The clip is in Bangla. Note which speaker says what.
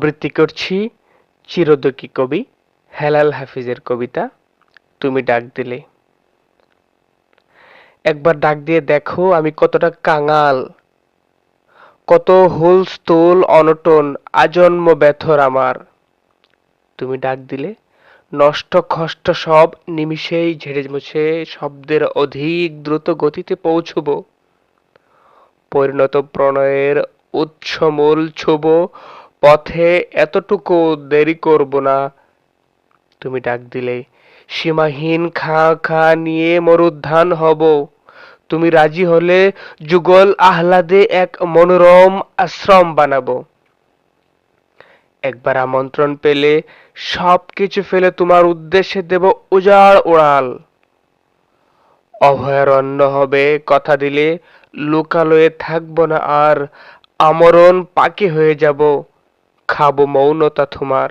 Speaker 1: আবৃত্তি করছি চিরদুখী কবি হেলাল হাফিজের কবিতা, তুমি ডাক দিলে। একবার ডাক দিয়ে দেখো আমি কতটা কাঙাল, কত হুলস্থুল অনটন, আজন্ম ব্যথর আমার। তুমি ডাক দিলে? নষ্ট খষ্ট সব নিমিষেই ঝেড়ে মুছে শব্দের অধিক দ্রুত গতিতে পৌঁছব। পরিণত প্রণয়ের উৎসমূল ছুব পথে এতটুকু দেরি করব না। তুমি ডাক দিলে, সীমাহীন খা খা নিয়ে মরুদ্যান হব। তুমি রাজি হলে যুগল আহ্লাদে এক মনোরম আশ্রম বানাবো। একবার আমন্ত্রণ পেলে সব কিছু ফেলে তোমার উদ্দেশ্যে দেব উজাড় ওড়াল। অভয়ারণ্য হবে কথা দিলে, লোকালয়ে থাকব না আর আমরণ পাখি হয়ে যাব। খাব মৌনতা তোমার।